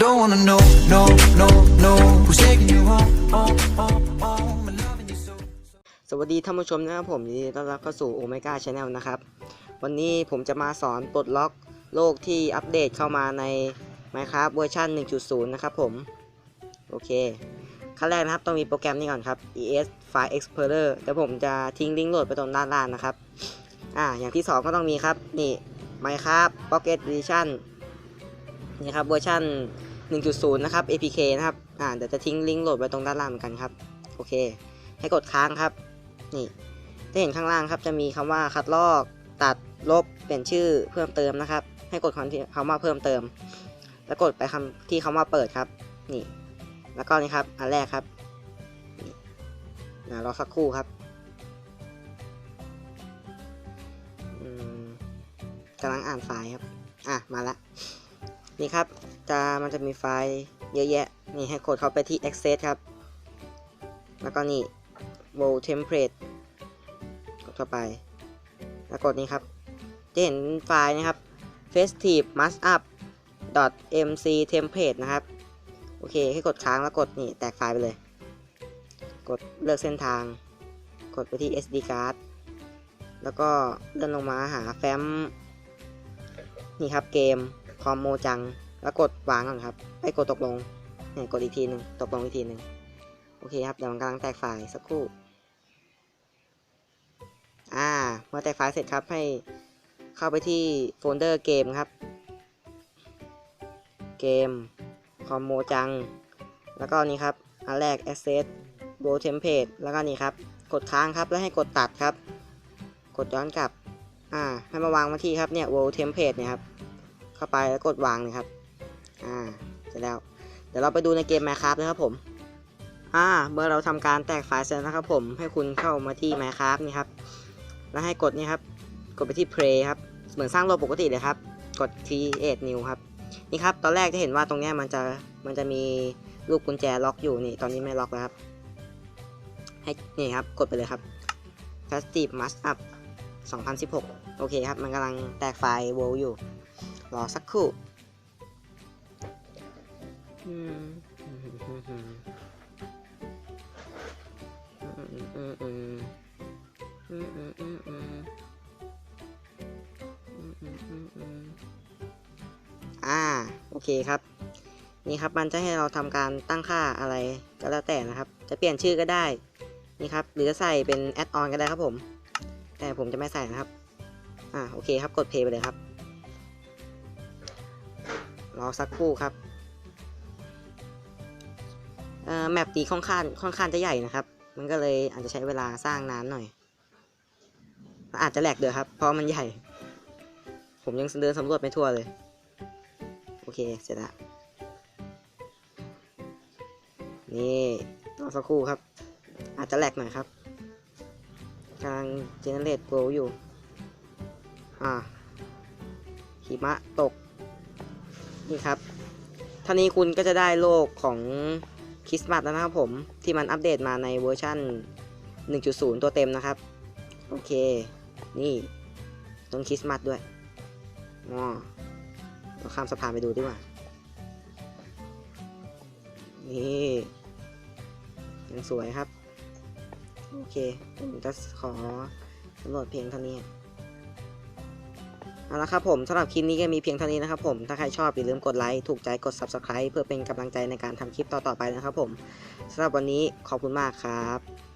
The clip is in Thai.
Don't wanna know, no, no, no. Who's taking you home, home, home, home, and loving you so. สวัสดีท่านผู้ชมนะครับผมยินดีต้อนรับเข้าสู่โอเมก้าชาแนลนะครับ วันนี้ผมจะมาสอนปลดล็อกโลกที่อัปเดตเข้ามาใน Minecraft เวอร์ชัน1.0 นะครับผม โอเค ขั้นแรกนะครับต้องมีโปรแกรมนี้ก่อนครับ ES File Explorer เดี๋ยวผมจะทิ้งลิงก์โหลดไปตรงด้านล่างนะครับ อ่า อย่างที่ 2 ก็ต้องมีครับ นี่ Minecraft Pocket Edition นี่ครับเวอร์ชัน 1.0 นะครับ APK นะครับ อ่า เดี๋ยวจะทิ้งลิงก์โหลดไว้ตรงด้านล่างเหมือนกันครับ โอเค ให้กดค้างครับ นี่ จะเห็นข้างล่างครับ จะมีคำว่าคัดลอก ตัด ลบ เปลี่ยนชื่อ เพิ่มเติมนะครับ ให้กดคำที่คำว่าเพิ่มเติม แล้วกดไปคำที่คำว่าเปิดครับ นี่ แล้วก็นี่ครับ อันแรกครับนี่นะรอสักครู่ครับกำลังอ่านไฟล์ครับ อะ มาละ นี่ครับ จะมันจะมีไฟล์เยอะแยะ นี่ให้กดเข้าไปที่ access ครับ แล้วก็นี่ world template กดเข้าไป แล้วกดนี้ครับ จะเห็นไฟล์นะครับ festive mashup mc template นะครับ โอเค ให้กดค้างแล้วกดนี่แตกไฟล์ไปเลย กดเลือกเส้นทาง กดไปที่ SD card แล้วก็เลื่อนลงมาหาแฟ้ม นี่ครับเกมคอมโมจัง แล้วกดวางก่อนครับให้กดตกลงเนี่ยกดอีกทีหนึ่งตกลงอีกทีหนึ่งโอเคครับเดี๋ยวมันกำลังแตกไฟล์สักครู่อ่าเมื่อแตกไฟล์เสร็จครับให้เข้าไปที่โฟลเดอร์เกมครับ เกมคอมโมจัง แล้วก็นี่ครับอันแรก Access w o r d Template แล้วก็นี่ครับ กดค้างครับแล้วให้กดตัดครับ กดย้อนกลับอ่าให้มาวางมาที่ครับเนี่ย w o r d Template เนี่ยครับเข้าไปแล้วกดวางเลยครับ อ่าเสร็จแล้ว เดี๋ยวเราไปดูในเกม Minecraft นะครับผม อ่า เมื่อเราทำการแตกไฟล์เสร็จนะครับผม ให้คุณเข้ามาที่ Minecraft นี่ครับ แล้วให้กดนี่ครับ กดไปที่ Play ครับ เหมือนสร้างโลกปกติเลยครับ กด Create New ครับ นี่ครับ ตอนแรกจะเห็นว่าตรงนี้มันจะ มันจะมีรูปกุญแจล็อกอยู่นี่ ตอนนี้ไม่ล็อกแล้วครับ ให้ นี่ครับ กดไปเลยครับ Festive Mashup 2016 โอเคครับ มันกำลังแตกไฟล์ WoW อยู่ รอสักครู่ อ่า โอเคครับ นี่ครับมันจะให้เราทำการตั้งค่าอะไรก็แล้วแต่นะครับ จะเปลี่ยนชื่อก็ได้ นี่ครับ หรือจะใส่เป็นแอดออนก็ได้ครับผม แต่ผมจะไม่ใส่นะครับ อ่า โอเคครับ กดเพย์ไปเลยครับ รอสักครู่ครับ แมปตีค่อนข้างค่อนข้างจะใหญ่นะครับ มันก็เลยอาจจะใช้เวลาสร้างนานหน่อย อาจจะแหลกเดือครับ เพราะมันใหญ่ ผมยังเดินสำรวจไม่ทั่วเลย โอเค เสร็จละ นี่รอสักครู่ครับ อาจจะแหลกหน่อยครับกำลังเจเนเรตโกลอยู่ อ่าหิมะตก นี่ครับท่านี้คุณก็จะได้โลกของ คริสต์มาสแล้วนะครับผมที่มันอัปเดตมาในเวอร์ชัน1.0 ตัวเต็มนะครับ โอเค นี่ต้นคริสต์มาสด้วยอ๋อเราข้ามสะพานไปดูดีกว่า นี่ยังสวยครับ โอเคผมจะขอสำรวจเพียงเท่านี้ เอาละครับผมสำหรับคลิปนี้ก็มีเพียงเท่านี้นะครับผม ถ้าใครชอบอย่าลืมกดไลค์ ถูกใจกด Subscribe เพื่อเป็นกำลังใจในการทำคลิปต่อๆไปนะครับผมสำหรับวันนี้ขอบคุณมากครับ